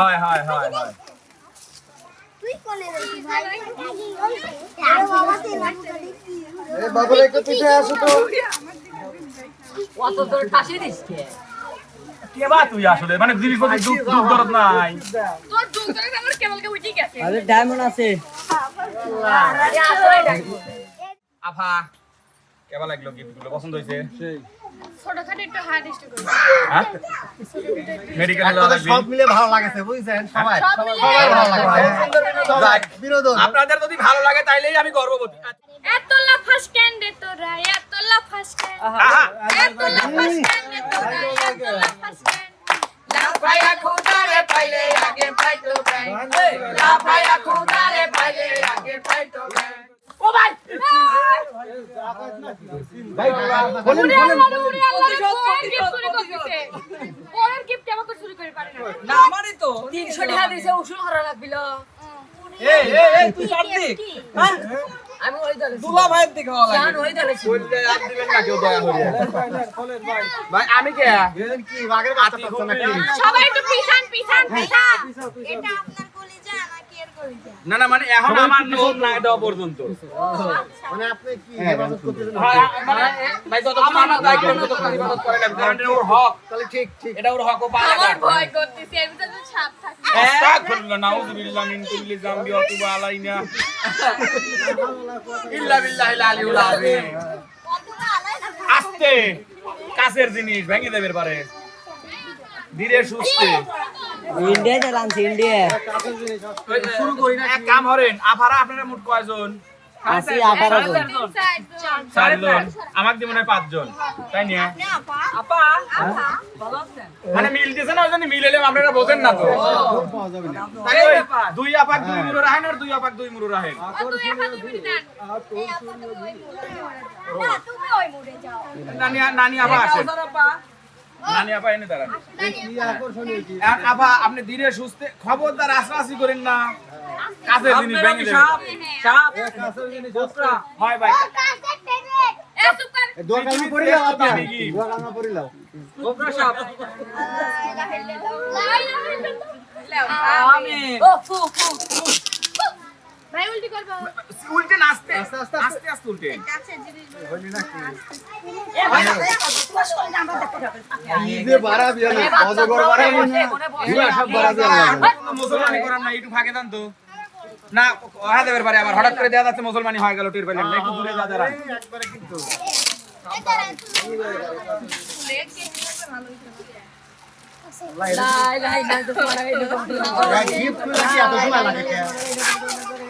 হয় হয় হয় হয়। বাবুরা একটু পিঠে আসো তো। অত তোর ঠাসে দিস কে? কে তুই আসলে? মানে জিনিস প্রতি দুধ দুধ দরদ নাই। তোর দুধ ধরে আমার কেবলকে উঠে গেছে। আরে ডায়মন্ড আছে। আফা কেবা লাগল গিফট পছন্দ হয়েছে? ছোটখাটো একটু হার্ড স্টে করি হ্যাঁ? মেডিকেল সব মিলে ভালো লাগেছে বুঝছেন? সবাই। সবাই ভালো লাগছে। বিনোদন। আপনাদের যদি ভালো লাগে তাইলেই আমি গর্ববতী এত লাফাস ক্যান্ডে তোরা এত লাফাস ক্যান্ড এত লাফাস ক্যান্ডে তোরা এত লাফাস ক্যান্ড লাফায়া খুদারে পাইলে আগে পাইতো ব্যাংক। লাফায়া খুদারে পাইলে আগে পাইতো ব্যাংক। ও ভাই। ভাই বলেন বলেন। আল্লাহ উড়ে আল্লাহ কোন গিফট চুরি করতেছে। ওর গিফট আমাকে চুরি করে পারে না? না আমারই তো। 300 টাকা দিছে উসুল করা লাগবিল। এই এই এই তুই সব দিক। হ্যাঁ? আমি ওই দলে দুলা ভাইয়ের দিকে হওয়া লাগে ওই দলে বলতে আর দিবেন না কেউ দয়া করে ভাই আমি কে? কি বাগের কথা করছ নাকি? সবাই একটু পিছান পিছান পিছান। এটা আপনার কলিজা নাকি এর কলিজা না না মানে এখন আমার নোট না দেওয়া পর্যন্ত। মানে আপনি কি হেফাজত করতেছেন? হ্যাঁ, মানে ভাই যতক্ষণ আমার দায়িত্ব আমি ততক্ষণ ইবাদত করে না কারণ এটা ওর হক। তাহলে ঠিক ঠিক। এটা ওর হক ও পায় আমার ভয় করতেছে এর ভিতরে তো থাকে। আস্তাগফিরুল্লাহ নাউযুবিল্লাহ মিন কুল্লি যামবি ওয়া তুবু আলাইনা ইল্লা বিল্লাহিল আলিউল আযীম। আস্তে। কাছের জিনিস ভেঙে দেবে পারে। ধীরে সুস্থে। ইন্ডিয়া চালানছি ইন্ডিয়া শুরু করি না। এক কাম হরেন আফারা আপনারা মোট কয়জন? আসি 18 জন। চারজন। আমাকে দিয়ে মনে পাঁচজন। তাই নিয়ে? আপা ভালো আছেন মানে মিলতেছে না ওই জন্য মিল এলে আপনারা বোঝেন না তো। না দুই আপাক দুই মুড়ো রাখেন আর দুই আপাক দুই না মুড়ে যাও। নানি নানি আপা আসেন। আপা। নানি আপা এনে দাঁড়ান। কি আকর্ষণীয় কি? এখন আপা আপনি ধীরে সুস্থে খবরদার আশ্বাসি করেন না। কাছের জিনিস ভেঙে সাপ? সাপ? কাছের জিনিস কোকড়া হয় ভাই। কাছে ভাই উল্টি করবা উল্টে নাচতে আস্তে, আস্তে, আস্তে আস্তে উল্টে কাছে হইলি এ ভাই না অজগর বাড়াবি না ঘুরা সব বাড়াবি না মুসলমানি করার না একটু ফাঁকে দেন তো না হ্যাঁ দেবের পারে আবার হঠাৎ করে দেওয়া যাচ্ছে মুসলমানি হয়ে গেল টের পেলেন না একটু দূরে যা দাঁড়ান একবারে কিন্তু লাই লাই লাই তো পড়া এই কি এত সময় লাগে কে বিস্কুট বানাইছি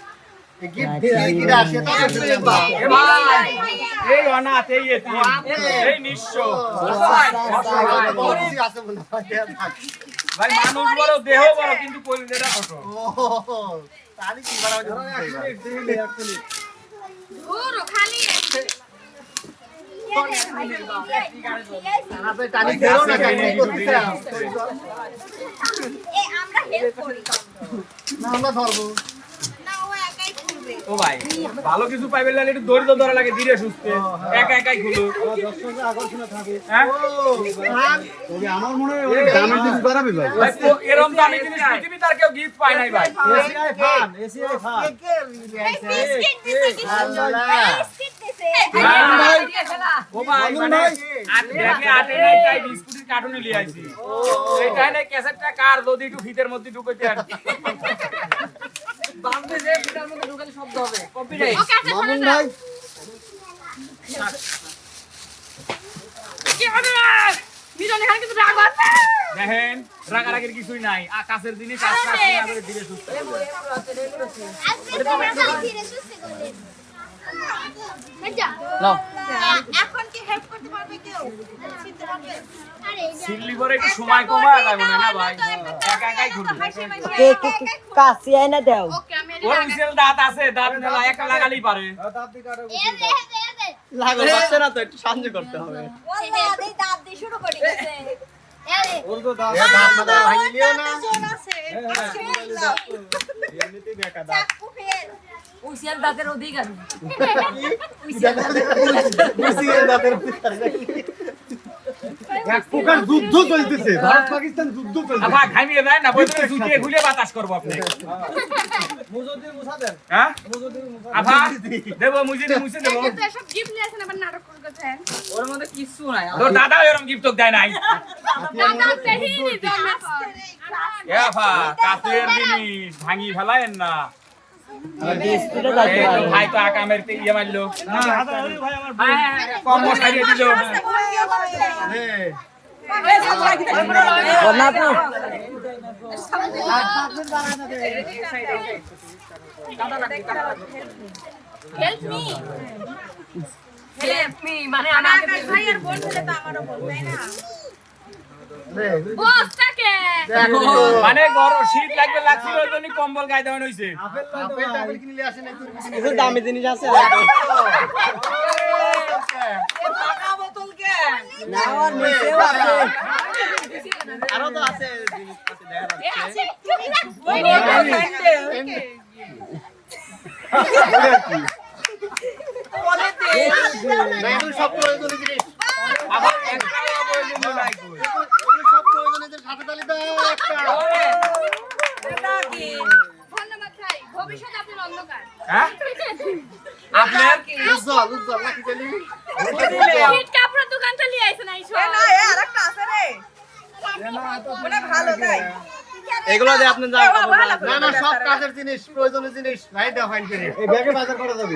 এই অনাথ এই এই নিঃস্ব। ভাই মানুষ বড় দেহ বড় কিন্তু কলিজাটা ছোট আমরা হেল্প করি। না আমরা ধরবো। ও ভাই ভালো কিছু পাইবে লাগে একটু ধৈর্য ধরা লাগে ধীরে সুস্থে। একা একাই খুলো দর্শকরা থাকে। হ্যাঁ? আমার মনে হয় দামের জিনিস বাড়াবে ভাই। ভাই দামি জিনিস পৃথিবী তার কেউ গিফট পায় নাই ভাই। ACI fun ACI fun biscuit দিছে কি আল্লাহ। বিস্কিট দিছে। ও ভাই মানে আট ব্যাগে আটে নাই তাই বিস্কুটের কার্টুনে লিয়ে আইছি। ক্যাসেটটা কার? যদি একটু ফিতের মধ্যে ঢুকাইতে আর মামুন ভাই। কি হবে মিলন এখানে কিন্তু রাগ আছে দেখেন রাগারাগির কিছুই নাই। আকাশের করে ধীরে সুস্থে নাও। এখন কি একটু সময় না ভাই? একা একাই ঘুরবে দাও। দাঁত আছে দাঁত না একা লাগালি পারে। দাঁত একটু সাহায্য করতে হবে। দাঁত। উসিয়ার দাঁতের অধিকার। মুসির দাঁতের ভিতরে। এক প্রকার যুদ্ধ চলতেছে। ভারত পাকিস্তান যুদ্ধ চলতেছে। আবার ঘামিয়ে যায় না বইতে জুতিয়ে খুলে বাতাস করব আপনি। মুজুদ্দিন মুসা দেন হ্যাঁ? মুজুদ্দিন মুসা আভা দেবো মুছে দে মুছে তো এসব গিফট নিয়ে আসেন আবার নাটক করতেছেন ওর মধ্যে কিচ্ছু নাই। তোর দাদা এরকম গিফট তোকে দেয় নাই। দাদা কাছের জিনিস ভাঙি ফেলায়েন না। ভাই তো আকা মেরতে ইয়ে মারলো কম সারিয়ে দিল মানে আমাকে ভাই আর বোন ছেলে তো আমারও বোন তাই না। মানে গরম শীত লাগবে লাগছিল ওই জন্য কম্বল গায়ে দেওয়ানো হয়েছে কিছু কিছু দামি জিনিস আছে। আরও তো আছে। জিনিস আছে দেখা এ যাচ্ছে আছে চুপ থাক ওই নিয়ে না এগুলো সব প্রয়োজনীয় জিনিস আবার একটাও প্রয়োজন নাই কই। এগুলো সব প্রয়োজনীয় জিনিস হাতে তালি দাও একটা ধন্যবাদ ভাই ভবিষ্যৎ আপনার অন্ধকার হ্যাঁ আপনার উজ্জ্বল উজ্জ্বল নাকি তালি শীত কাপড়ের দোকান থেকে নিয়ে আইছেন আইছো এগুলো দিয়ে আপনি যা না না সব কাজের জিনিস প্রয়োজনীয় জিনিস ভাই দাও ফাইন করে এই ব্যাগে বাজার করা যাবে।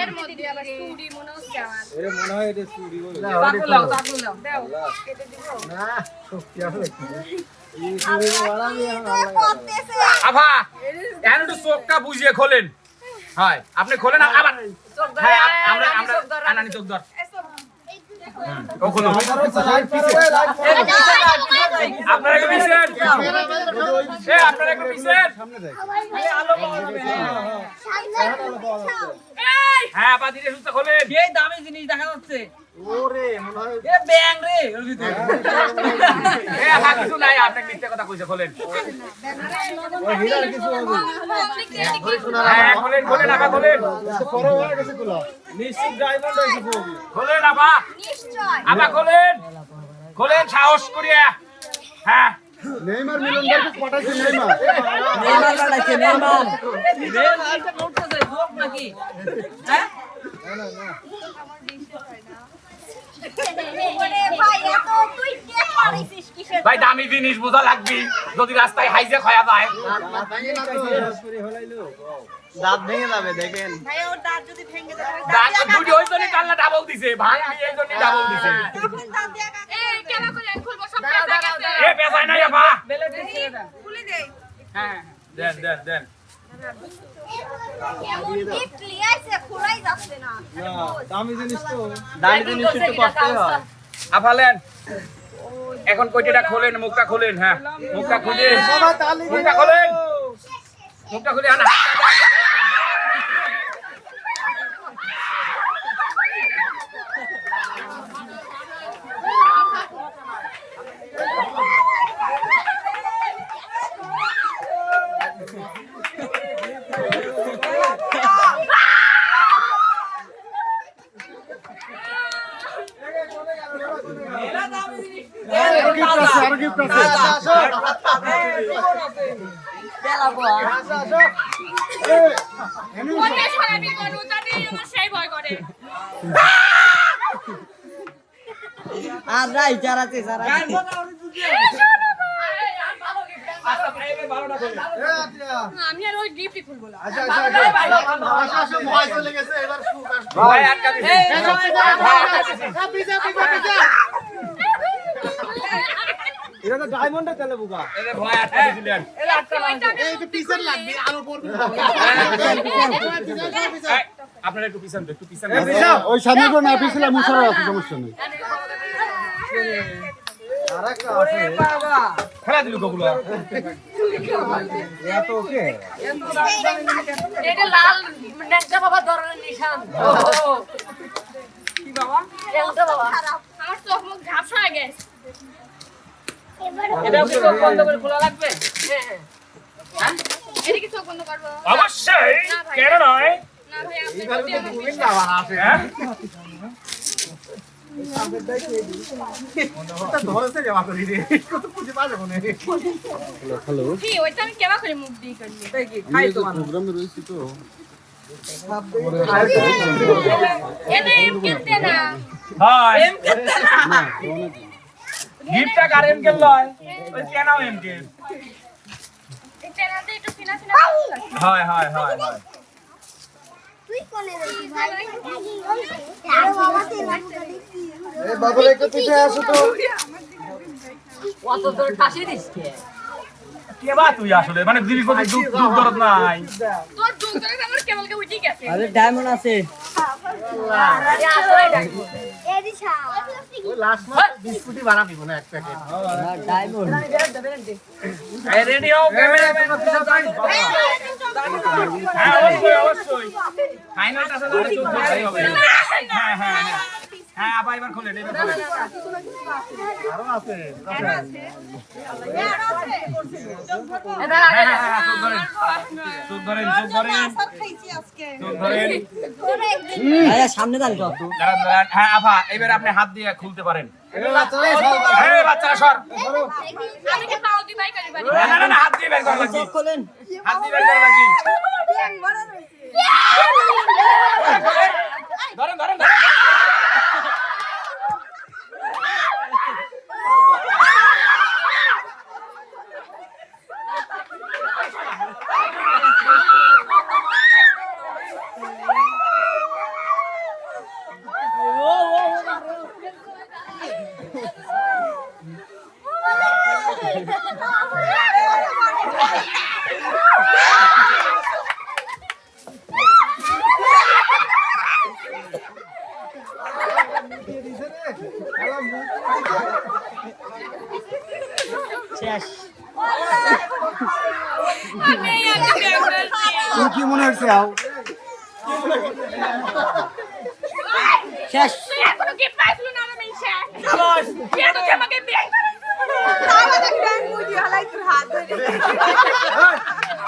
এর মধ্যে আবার চুড়ি মনে হচ্ছে আমার। এর মনে হয় এটা বলে। না সত্যি আছে। এখন একটু চোখটা বুঝিয়ে খোলেন। হয় আপনি খোলেন আবার হ্যাঁ আমরা আমরা আনানি চোখ ধর। হুম, ও খোলো আপনারা একটু পিছেন এ আপনারা একটু পিছেন সামনে দেখ হ্যাঁ আপা ধীরে সুস্থ খোলেন এই দামি জিনিস দেখা যাচ্ছে। ওরে মনে হয় এ ব্যাং রে ওর ভিতরে। এ আপা কিছু নাই আপনাকে মিথ্যে কথা কইছে খোলেন। ওই হীরার কিছু হবে। ঘরে শোনা খোলেন খোলেন আপা খোলেন। পরে গেছে গুলো নিশ্চিত ডায়মন্ড গেছে খোলেন। আপা। নিশ্চয়। আপা খোলেন। খোলেন সাহস করিয়া। হ্যাঁ। Neymar Milon Neymar. Neymar Neymar. রে আইটা উঠতেছে জোক নাকি? হ্যাঁ? ওরে ভাই এত তুই কে পারিস কিসের ভাই দামি জিনিস বোঝা লাগবি। যদি রাস্তায় হাইজে খয়া যায়। দাঁত ভেঙে যাবে দেখেন। দিছে ভাঙবি এই জন্য ডাবল দিছে। এ নাই দেন দেন দেন। আফালেন এখন কইটিটা খোলেন? মুখটা খোলেন হ্যাঁ। মুখটা খুলে মুখটা খোলেন। মুখটা খুলে আনা আরও গিফট আছে আরও গিফট আছে কোনে সারাবি কোন উতাতে আমার সেই ভয় করে আর রাই চারাতে চারাতে আমি আর ওই গিফটই খুলবো না আচ্ছা আচ্ছা আশা ভয় চলে গেছে এবার সুখ আসবে ভাই আটকা দিছে ভাই আটকা দিছে এটা তো ডায়মন্ডে তেলে বুকা। এরে ভয় আটকা দিছিলেন। এই তো পিছন লাগবে আরও পড়বে আপনারা একটু পিছন একটু পিছন ওই সামনে করে না পিছলে মুছার আছে সমস্যা নেই। আরেকটা আছে বাবা। খেলা দিল কগুলো এত ওকে। এটা লাল ন্যাংটা বাবা ধরনের নিশান। কি বাবা ন্যাংটা বাবা? আমার চোখ মুখ ঝাপসা হয়ে গেছে। এটা চোখ বন্ধ করে খোলা লাগবে? হ্যাঁ এটা কি চোখ বন্ধ করব। অবশ্যই। কেন নয়? না ভাই আপনি তো না আছে হ্যাঁ? তা কি ওইটা আমি কেবা করে মুখ দিয়ে করলি খাই তো মানুষ এনে এম কেনতে না। এম কেতে না। গিফটটা কার এম লয়? ওই কেন এম কে হয় হয় হয় হয়। তুই একটু আসো তো অত তোর দিস কে আসলে? মানে দিবি কোনো দুঃখ দুঃখ দরদ নাই। তোর দুধ ধরে আমার কেবলকে উঠে গেছে। আরে ডায়মন্ড আছে। ডায়মন্ড হ্যাঁ অবশ্যই অবশ্যই। ফাইনালটা হ্যাঁ হ্যাঁ হ্যাঁ। হ্যাঁ আবার এবার খোলেন এবার খোলেন। আরও আছে হ্যাঁ হ্যাঁ হ্যাঁ সামনে দাঁড়ি দাঁড়ান হ্যাঁ আভা এবার আপনি হাত দিয়ে খুলতে পারেন। বাচ্চারা সর। না, না না হাত দিয়ে বের করা লাগবে। হাত দিয়ে বের করা লাগবে। ধরেন ধরেন ধরেন। তোর কি মনে হচ্ছে আও? শেষ।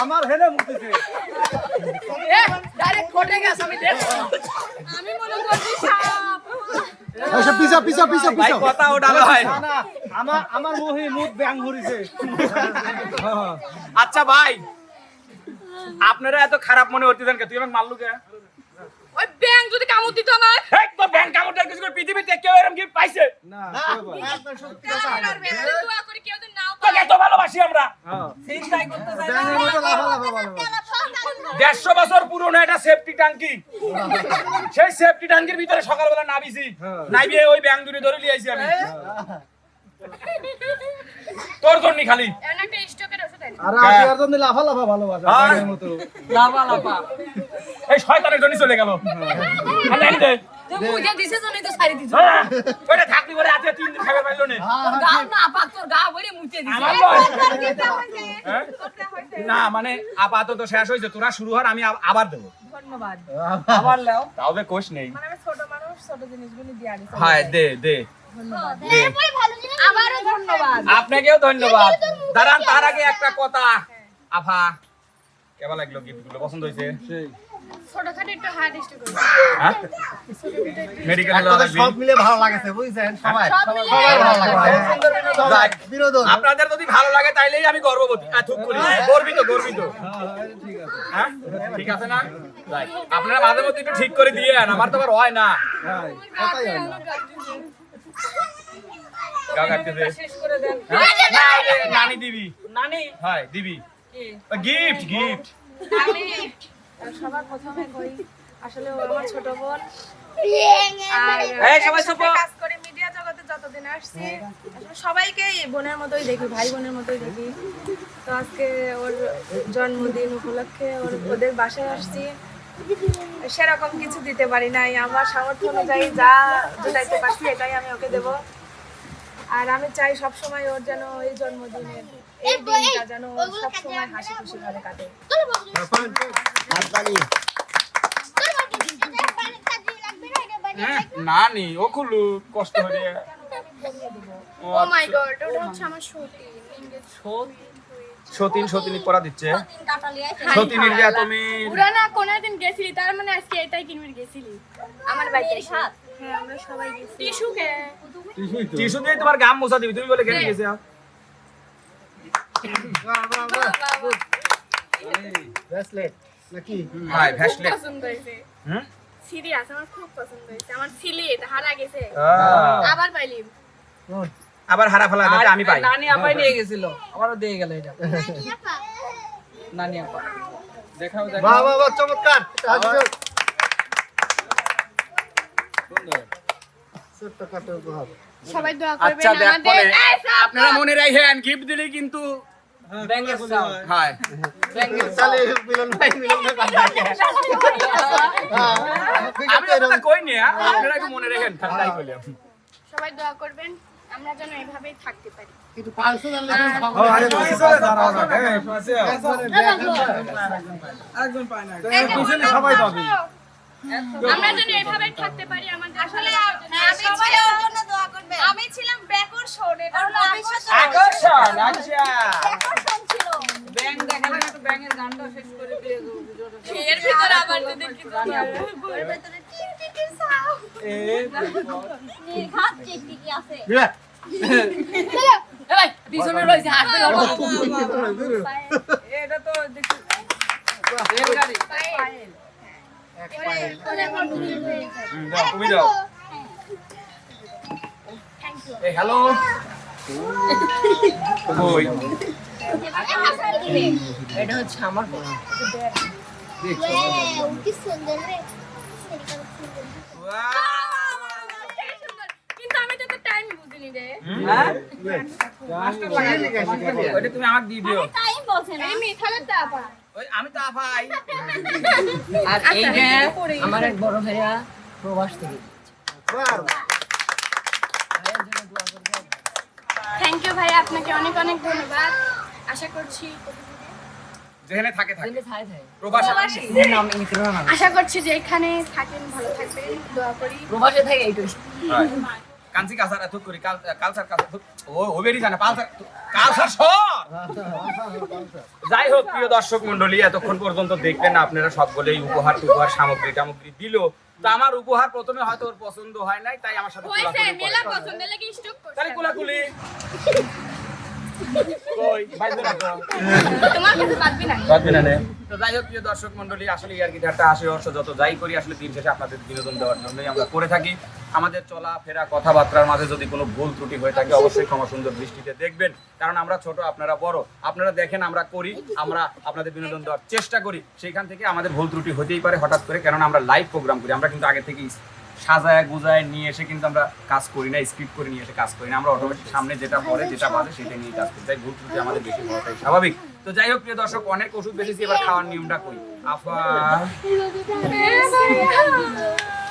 আমার হেলে মুখতেছে ডাইরেক্ট কোটে গেছে আমি দেখছি আমি মনে করছি সাপ আচ্ছা পিছা পিছা পিছা ভাই পিছা কথা ওডালো হয় আমার আমার মুহি মুখ ব্যাং ঘুরিছে আচ্ছা ভাই আপনারা এত খারাপ মনে করতেছেন কে তুই আমাকে মারলু কে ওই ব্যাং যদি কামড় দিত না এই তো ব্যাং কামড় কিছু করে পৃথিবীতে কেউ এরকম গিফট পাইছে না না সত্যি দোয়া করে যদি নাও তোকে এত ভালোবাসি আমরা। ভালো দেড়শো বছর পুরনো একটা সেফটি ট্যাঙ্কি সেই সেফটি ট্যাঙ্কির ভিতরে সকালবেলা নাবিছি নাইবিয়ে ওই ব্যাংক দুটো ধরে লিয়ে আইছি আমি। তোর জন্য খালি। আর আগে জন্য লাফা লাফা ভালোবাসা হ্যাঁ। মতো। লাফা লাফা। এই শয়তানের জন্য চলে গেল। তুই বুঝে দিছিস জন্যই তো ছাড়ি দিছিস হ্যাঁ, থাকলি পরে আজকে তিন দিন খাবার পাইলো না। গাও না পাক তোর গা বলে মুছে দিছিস আমার হ্যাঁ? না মানে আপাতত শেষ হয়েছে তোরা শুরু হর আমি আবার দেবো। ধন্যবাদ। আবার লাও তাহলে কোষ নেই। আমি ছোট মানুষ ছোট জিনিসগুলো দিয়ে আনি। হ্যাঁ দে দে। দে। ভালো জিনিস আবারও ধন্যবাদ। আপনাকেও ধন্যবাদ। দাঁড়ান তার আগে একটা কথা। আফা কেমন লাগল গিফটগুলো পছন্দ হয়েছে? ছোটখাটো একটু হ্যাঁ? মেডিকেল সব মিলে ভালো লাগেছে বুঝছেন? সবাই সবাই ভালো লাগছে। বিনোদন। আপনাদের যদি ভালো লাগে তাইলেই আমি গর্ববতী থুক করি। গর্বিত গর্বিত। ঠিক আছে। হ্যাঁ? ঠিক আছে না? আপনারা মাঝে মধ্যে একটু ঠিক করে দিয়ে আমার তো আবার হয় না। হ্যাঁ কথাই হয় না। হ্যাঁ? নানি দিবি। নানি হয় দিবি। গিফট গিফট আমি সবার প্রথমে কই আসলে ও আমার ছোট বোন। আর কাজ করে মিডিয়া জগতে যতদিন আসছি। আসলে সবাইকে বোনের মতোই দেখি ভাই বোনের মতোই দেখি। তো আজকে ওর জন্মদিন উপলক্ষে ওর ওদের বাসায় আসছি। সেরকম কিছু দিতে পারি নাই। আমার সামর্থ্য অনুযায়ী যা জোটাইতে পারছি এটাই আমি ওকে দেব। আর আমি চাই সব সময় ওর যেন এই জন্মদিনের এই দিনটা যেন ওর হাসি খুশি ভাবে কাটে। হ্যাঁ, না নি ও খুলু কষ্ট হয়ে ও ও মাই গড ওটা হচ্ছে আমার সতী সতীন সতীন পড়া দিচ্ছে সতীনের যে তুমি পুরা না কোন দিন গেছিলি তার মানে আজকে এটাই কিনবে গেছিলি। আমার বাড়িতে হ্যাঁ আমরা সবাই গেছি। টিস্যু কে? টিস্যু দিয়ে তোমার গাম মোছা দিবি তুমি বলে কেটে গেছে? ব্রেসলেট নাকি? হাই ভ্যাসলেট পছন্দ হয়েছে। হুম? সিরিয়াস আমার খুব পছন্দ হয়েছে। আমার সিলি এটা হারা গেছে। আবার পাইলি? আবার হারা ফেলা আমি পাই। নানি আপাই নিয়ে গেছিল। আমারও দিয়ে গেল এটা। নানি আপা দেখাও দেখাও। বাহ বাহ বাহ চমৎকার। তাজুল ছোট্ট খাটো উপহার। সবাই দোয়া করবেন আচ্ছা আমাদের। আপনারা মনে রাখেন গিফট দিলে কিন্তু হয় ভাই বাদ রাখে। হ্যাঁ, আমি কথা কই নি হ্যাঁ? আপনারা একটু মনে রাখেন সবাই দোয়া করবেন আমরা যেন এভাবেই থাকতে পারি। কিন্তু পাঁচশো একজন পায় না সবাই পাবে আমরা যেন এভাবেই থাকতে পারি আমাদের আসলে সবাই ওর জন্য দোয়া করবেন আমি ছিলাম ব্যাকর শোন এটা হলো আকর্ষণ আচ্ছা আকর্ষণ ছিল ব্যাংক দেখালে একটু ব্যাংকের গানটা শেষ করে দিয়ে দেবো এর ভিতরে আবার যদি কিছু ওর ভেতরে টিক টিক সাউন্ড নির্ঘাত টিকটিকি আছে পিছনে রয়েছে হাঁটতে এটা তো দেখি। রেলগাড়ি হুম, দাও, তুমি দাও হ্যালো এটা হচ্ছে আমার আমার এক বড় ভাইয়া প্রবাস থেকে থ্যাংক ইউ ভাই আপনাকে অনেক অনেক ধন্যবাদ। আশা করছি যেখানে থাকে থাকে। প্রবাসী। আশা করছি যে এখানে থাকেন ভালো থাকবেন দোয়া করি। প্রবাসে থাকে এইটাই কাঞ্চি কালচার এত করি কাল কালচার কালচার ও ও বেরি জানে পালচার কালচার সর যাই হোক প্রিয় দর্শক মন্ডলী এতক্ষণ পর্যন্ত দেখলেন আপনারা সকলেই উপহার উপহার সামগ্রী টামগ্রী দিল। তো আমার উপহার প্রথমে হয়তো ওর পছন্দ হয় নাই তাই আমার সাথে তাহলে কোলাকুলি দর্শক মন্ডলী আসলে ইয়ার গিটারটা আসে অর্থ যত যাই করি আসলে দিন শেষে আপনাদের বিনোদন দেওয়ার জন্যই আমরা করে থাকি। আমাদের চলা ফেরা কথাবার্তার মাঝে যদি কোনো ভুল ত্রুটি হয়ে থাকে অবশ্যই ক্ষমা সুন্দর দৃষ্টিতে দেখবেন। কারণ আমরা ছোট আপনারা বড়। আপনারা দেখেন আমরা করি আমরা আপনাদের বিনোদন দেওয়ার চেষ্টা করি। সেইখান থেকে আমাদের ভুল ত্রুটি হতেই পারে হঠাৎ করে কেননা আমরা লাইভ প্রোগ্রাম করি। আমরা কিন্তু আগে থেকেই সাজায় গুজায় নিয়ে এসে কিন্তু আমরা কাজ করি না স্ক্রিপ্ট করে নিয়ে এসে কাজ করি না। আমরা অটোমেটিক সামনে যেটা পড়ে যেটা বাজে সেটা নিয়ে কাজ করি। তাই ভুল ত্রুটি আমাদের বেশি হওয়াটাই স্বাভাবিক। তো যাই হোক প্রিয় দর্শক অনেক ওষুধ বেশি এবার খাওয়ার নিয়মটা করি আফা।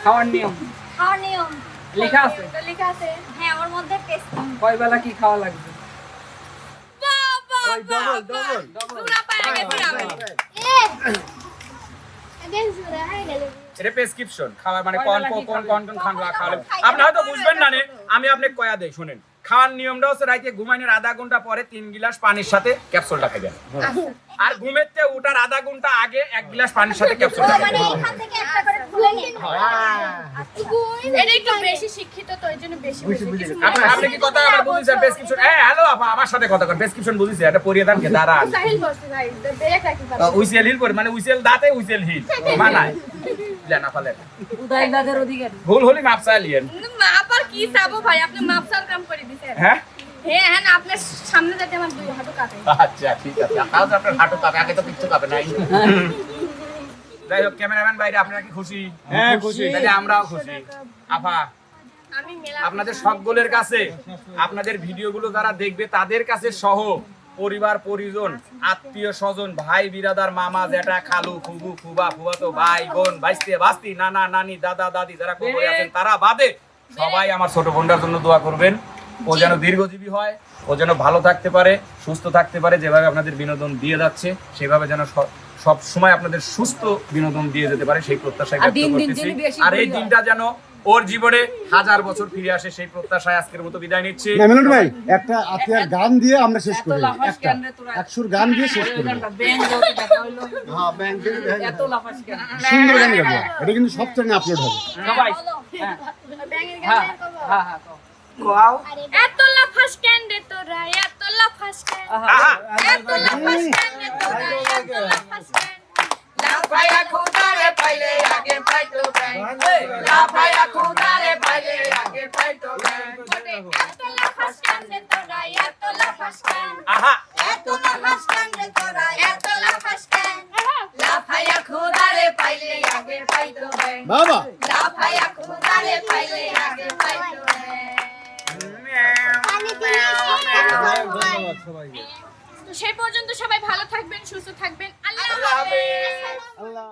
খাওয়ার নিয়ম? খাওয়ার নিয়ম। লেখা আছে? তো লেখা আছে। হ্যাঁ ওর মধ্যে টেস্ট কয় বেলা কি খাওয়া লাগবে? ডবল ডবল তোমরা পায়ে গেছি আমি এ! হয়ে গেল। এটা প্রেসক্রিপশন খাওয়া মানে কোন কোন কোন কোন খান খাওয়ালে আপনি হয়তো বুঝবেন না নে আমি আপনাকে কয়া দেই শুনেন। খাওয়ার নিয়মটা হচ্ছে রাইতে ঘুমাইনের আধা ঘণ্টা পরে তিন গিলাস পানির সাথে ক্যাপসুলটা খাবেন আর ঘুমের চেয়ে উঠার আধা ঘণ্টা আগে এক গিলাস পানির সাথে ক্যাপসুলটা মানে এটা একটু বেশি শিক্ষিত তো এই জন্য বেশি আপনি আপনি কি কথা আবার বুঝছেন প্রেসক্রিপশন এ হ্যালো আপা আমার সাথে কথা কর প্রেসক্রিপশন বুঝিছে এটা পরিয়ে দেন কে দাঁড়ান। সাহিল বলছে ভাই বেরেক রাখি পাবো উইসেল হিল করে মানে উইসেল দাঁতে উইসেল হিল। মানায়। লেনা ফালে উদয় দাদের অধিকারী। ভুল হলি মাপ চালিয়েন মাপ আর কি চাবো ভাই? আপনি মাপ সার কাম করে দিছেন। হ্যাঁ? হ্যাঁ হ্যাঁ আপনার সামনে যাতে আমার দুই হাঁটু কাটে আচ্ছা ঠিক আছে। তাহলে আপনার হাঁটু কাঁপে? আগে তো কিচ্ছু কাঁপে নাই। যাই হোক ক্যামেরাম্যান বাইরে আপনারা কি খুশি? হ্যাঁ, খুশি। তাহলে আমরাও খুশি। আফা আপনাদের সকলের কাছে আপনাদের ভিডিওগুলো যারা দেখবে তাদের কাছে সহ পরিবার পরিজন আত্মীয় স্বজন ভাই বিরাদার মামা জেঠা খালু ফুবু ফুবা ফুবাতো ভাই বোন ভাইস্তে বাস্তি নানা নানি দাদা দাদি যারা কবরে আছেন তারা বাদে সবাই আমার ছোট বোনটার জন্য দোয়া করবেন। ও যেন দীর্ঘজীবী হয় ও যেন ভালো থাকতে পারে সুস্থ থাকতে পারে যেভাবে আপনাদের বিনোদন দিয়ে যাচ্ছে সেভাবে যেন সব সময় আপনাদের সুস্থ বিনোদন দিয়ে যেতে পারে সেই প্রত্যাশায় আর ব্যক্ত করতেছি। আর এই দিনটা যেন ওর জীবনে হাজার বছর ফিরে আসে সেই প্রত্যাশায় আজকের মতো বিদায় নিচ্ছি। না ভাই একটা আতিয়ার গান দিয়ে আমরা শেষ করি। একটা কেন রে তোরা? একশোর গান দিয়ে শেষ করি। হ্যাঁ ব্যাংক এত লাফাস কেন? সুন্দর গান গাবো এটা কিন্তু সব চ্যানেলে আপলোড হবে। সবাই। হ্যাঁ। হ্যাঁ হ্যাঁ কও। কোয়াও এত লাফাস কেন রে তোরা এত লাফাস কেন এত লাফাস কেন রে তোরা এত লাফাস কেন লাফায়া খুদারে পাইলে আগে পাইতো ব্যাং লাফায়া খুদারে পাইলে আগে পাইতো ব্যাং এত লাফাস কেন রে তোরা এত লাফাস কেন এত লাফাস কেন রে তোরা এত লাফাস কেন লাফায়া খুদারে পাইলে আগে পাইতো ব্যাং বাবা। লাফায়া খুদারে পাইলে আগে পাইতো ব্যাং তো সেই পর্যন্ত সবাই ভালো থাকবেন সুস্থ থাকবেন। আল্লাহ আল্লাহ